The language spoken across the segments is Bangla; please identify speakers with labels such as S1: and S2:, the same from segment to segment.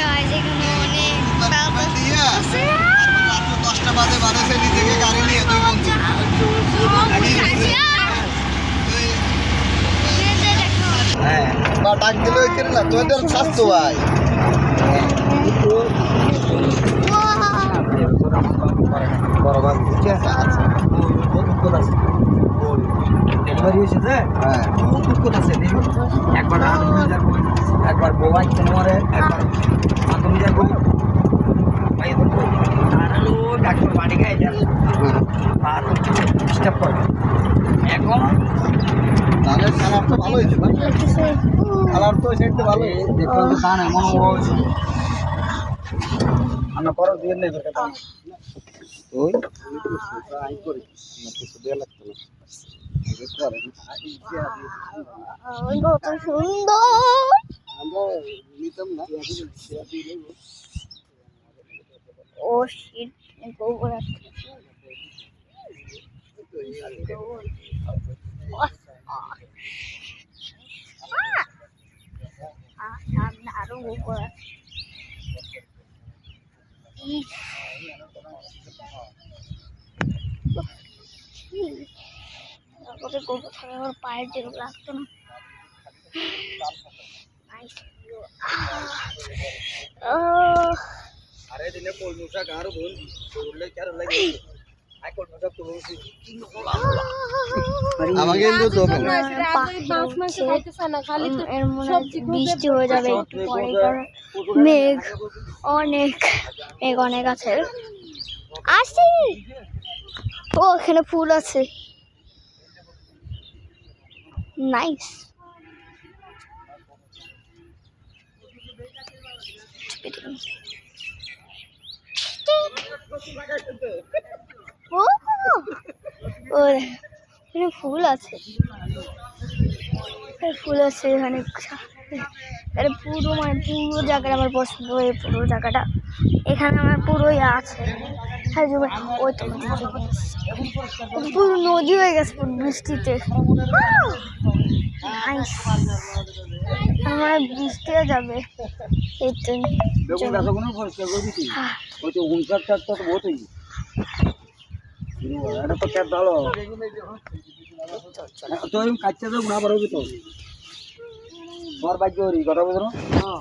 S1: Guys, এখানে অনেক আছে।
S2: দশটা বাজে বারাসাইলি থেকে গাড়ি নিয়ে হ্যাঁ বা ডাক দিলে কেন না তোদের স্বাস্থ্য ভাই বড় ভাই ঠিক আছে আচ্ছা
S3: ডেলিভারি হয়েছে যে?
S2: হ্যাঁ।
S3: খুব দুঃখ আছে একবার আনন্দ একবার বোবাই মরে একবার আনন্দ যাব ভাই দাঁড়াল ডাক্তার বাড়ি গায়ে যাবে আর ডিস্টার্ব করবে। এখন
S2: তাহলে তো ভালো হয়েছে তো সেটা ভালো হয়েছে।
S3: দেখুন দান এমন হয়েছে আমরা পরে দিয়ে নেই
S2: ওই? কিছু দেয়া লাগতো না
S1: ও শিট গোবর আছে আহ, সামনে আরও গোবর আছে ইস। তারপরে গোবর ছাড়া আমার পায়ের যেরকম লাগতো না।
S3: আরে দিনে লাগে?
S2: আমাকে কিন্তু
S1: বৃষ্টি হয়ে যাবে একটু পরে মেঘ অনেক মেঘ অনেক আছে। আসি ও এখানে ফুল আছে। নাইস ও এখানে ফুল আছে। ফুল আছে, এখানে এটা পুরো মানে পুরো জায়গাটা আমার পছন্দ এই পুরো জায়গাটা। এখানে আমার পুরোই আছে। হ্যাঁ ওই তো পুরো নদী হয়ে গেছে বৃষ্টিতে। আমার বৃষ্টিও যাবে। এই তো
S3: তো কাচ্চা তো না পারবি তো। তোমার ভাগ্য হরি কথা বলো হ্যাঁ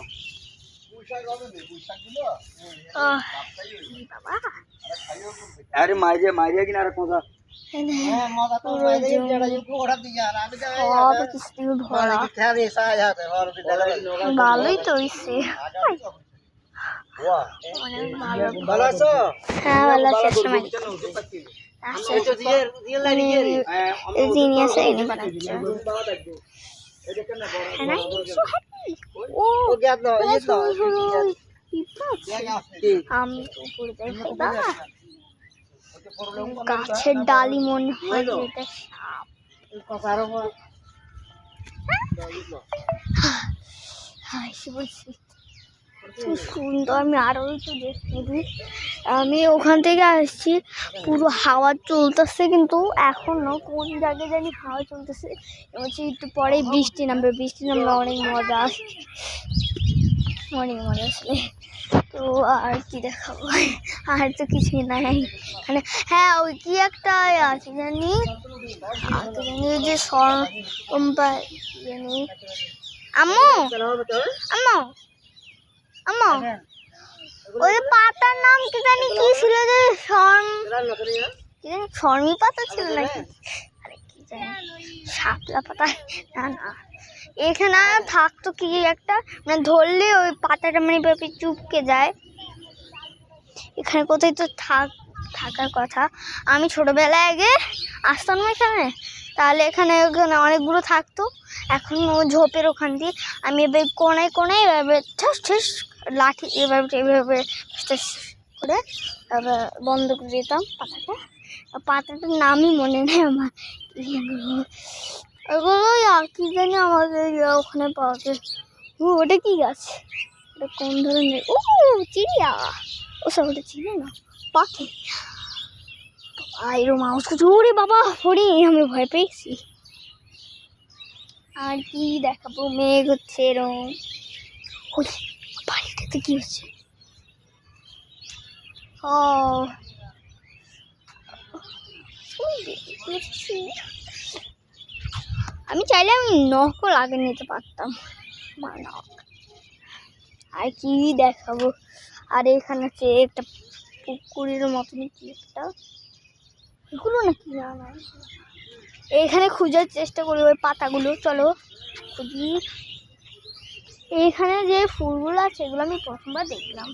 S1: বাবা।
S3: আরে মাইরে মাইরে কিনা আর কোথা
S1: ভালোই তো হইছে ভালো
S3: ভালো আছো
S1: হ্যাঁ ভালো আছে জিনিয়াস এনে বানাচ্ছে And I'm so happy. আমি উপরে যাই বাবা গাছের ডালি মনে হয় এটা হাই বলছি। কি সুন্দর, আমি আরও একটু দেখতে আমি ওখান থেকে আসছি, পুরো হাওয়া চলতেছে কিন্তু এখনও কোন জায়গায় জানি হাওয়া চলতেছে। বলছি একটু পরেই বৃষ্টি নামবে, বৃষ্টি নামলে অনেক মজা আসবে অনেক মজা আসবে তো আর কি দেখাবো? আর তো কিছুই নাই। মানে হ্যাঁ ওই কি একটা আছে জানি? জানি যে সর জানি আম্মু! আম্মু! আম্মু ওই পাতার নাম কি জানি কি ছিল যে শর্ম কি জানি শর্মি পাতা ছিল নাকি? আরে কি জানি শাপলা পাতা না না। এখানে থাকতো কি একটা মানে ধরলে ওই পাতাটা মানে এভাবে চুপকে যায়। এখানে কোথায় তো থাক থাকার কথা। আমি ছোটোবেলায় আগে আসতাম না এখানে তাহলে এখানে ওখানে অনেকগুলো থাকতো। এখন ও ঝোপের ওখান দিয়ে আমি এবার কোনায় কোনায় এবার ঠাস ঠাস লাঠি এভাবে এভাবে করে বন্ধ করে দিতাম পাতাটা। পাতাটার নামই মনে নেই আমার। এগুলো আর কি জানি আমাদের ওখানে পাওয়া যায়। ওটা কি গাছ? ওটা কোন ধরনের? ও, চিড়িয়া। ও সব ওটা চিনি না, পাখি। আওয়াজ করছে ওরে বাবা, ওরে, আমি ভয় পেয়েছি। আর কি দেখাবো? মেঘ হচ্ছে এরম। বাড়িটাতে কি হচ্ছে? ও। আমি চাইলে আমি নখও লাগিয়ে নিতে পারতাম। আমার নখ। আর কি দেখাবো? আর এখানে হচ্ছে একটা পুকুরের মতন কি একটা? এগুলো নাকি না না এখানে খোঁজার চেষ্টা করি ওই পাতাগুলো। চলো, খুঁজি। এখানে যে ফুলগুলো আছে, এগুলো আমি প্রথমবার দেখলাম।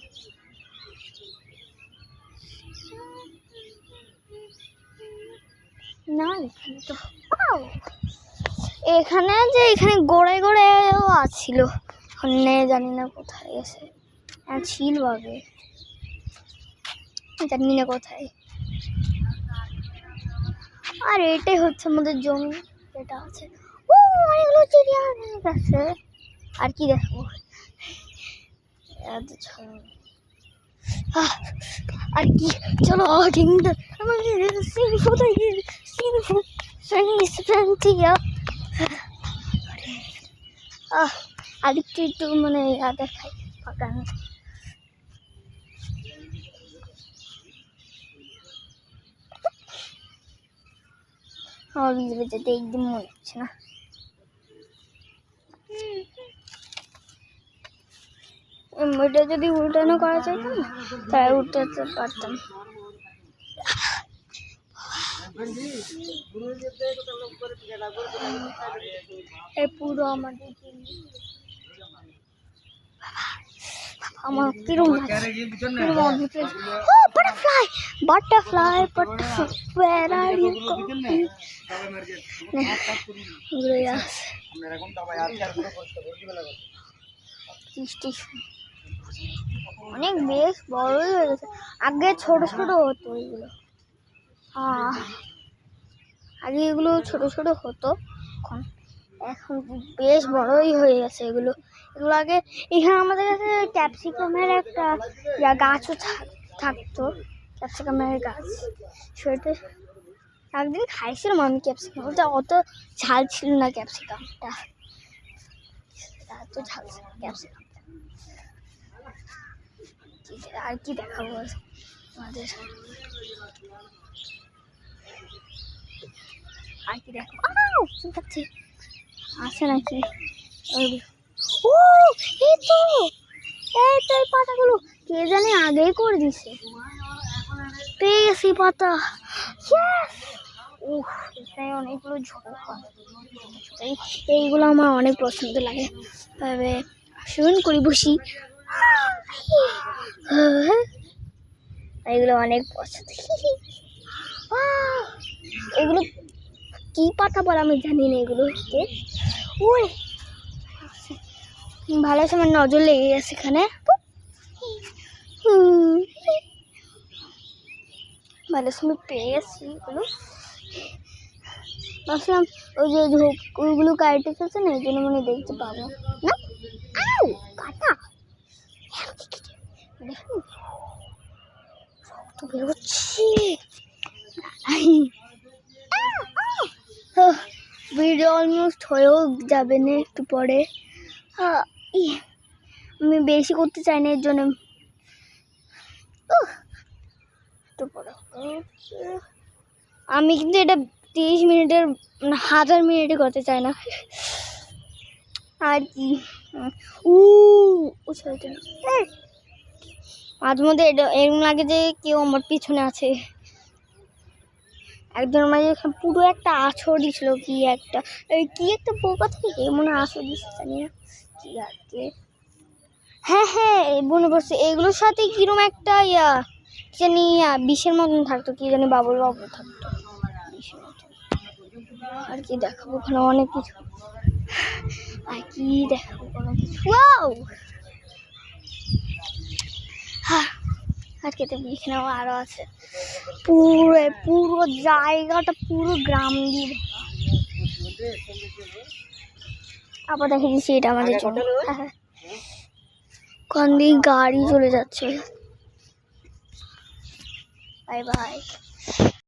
S1: না, এখানে তো এখানে যে এখানে গোড়ায় গোড়ায়ও আছিল। ওখানে জানি না কোথায় হ্যাঁ ছিল আগে। জানি না কোথায়। আর এটাই হচ্ছে আমাদের জমি, যেটা আছে। ও, অনেকগুলো চিড়িয়া গেছে আর কি দেখব? আর কি? চলো কিন্তু আমাদের সিন কোথায় আহ, আর একটু মানে দেখাই ফাঁকা আমার যেতে একদম মনে হচ্ছে না। এটা যদি উল্টানো করা যেত না তাহলে উল্টাতে পারতাম। পুরো আমাদের আমার কিরম ও butterfly butterfly butterfly where are you going? ঘুরে আসছে বৃষ্টি অনেক বেশ বড়ই হয়ে গেছে। আগে ছোট ছোট হতো এগুলো। আগে এগুলো ছোট ছোট হতো। এখন এখন বেশ বড়ই হয়ে গেছে এগুলো। এগুলো আগে এখানে আমাদের কাছে ক্যাপসিকামের একটা গাছও থাক- থাকতো। ক্যাপসিকামের গাছ। সেটা একদিন খাইছিলাম আমি ক্যাপসিকাম। ওটা অত ঝাল ছিল না ক্যাপসিকামটা। এত ঝাল ছিল আছে, আর কি দেখাবো আমাদের আর কি দেখাবো? কি পাচ্ছে আছে নাকি? ও এই তো! এই তো এই পাতাগুলো। কে জানে আগেই করে দিছে। পেয়ে গেছি পাতা। Yes! উফ অনেকগুলো ঝোঁক। এই এইগুলো আমার অনেক পছন্দ লাগে। তবে আসুন, করি বসি। এগুলো অনেক পছন্দ! এগুলো কি পাতা বলে আমি জানি না এগুলো হচ্ছে। ওই, ভালো আমার নজর লেগে গেছে এখানে। ভালো সময় পেয়ে গেছি এগুলো। ভাবছিলাম ওই যে ঝোপ ওইগুলো কাটে ফেলছে না, এই জন্য মনে দেখতে পাবো। না আউ কাটা দেখুন রক্ত ভিডিও অলমোস্ট হয়েও যাবে না একটু পরে। আমি বেশি করতে চাই না, এর জন্য। আমি কিন্তু এটা তিরিশ মিনিটের মানে হাজার মিনিটে করতে চাই না। আর কি? ও, ছেলেটা। মাঝে মধ্যে এরকম লাগে যে কেউ আমার পিছনে আছে। একজন মাঝে পুরো একটা আছর দিছিল, কি একটা। কি একটা পোকা থেকে মনে হয় আছর দিচ্ছে জানি না। কি কি? হ্যাঁ হ্যাঁ মনে পড়ছে। এগুলোর সাথে কিরম একটা ইয়া? জানি বিষের মতন থাকতো, কি জানি বাবুল বাবু থাকতো। আর কি দেখাবো, ওখানে অনেক কিছু। আর কি দেখাবো, কোনো কিছু। আর খেতে এখানেও আরও আছে। পুরো পুরো জায়গাটা পুরো গ্রাম দিয়ে। আবার দেখে দিচ্ছি এটা আমাদের জন্য। হ্যাঁ হ্যাঁ। ওখান দিয়ে গাড়ি চলে যাচ্ছে। Bye bye.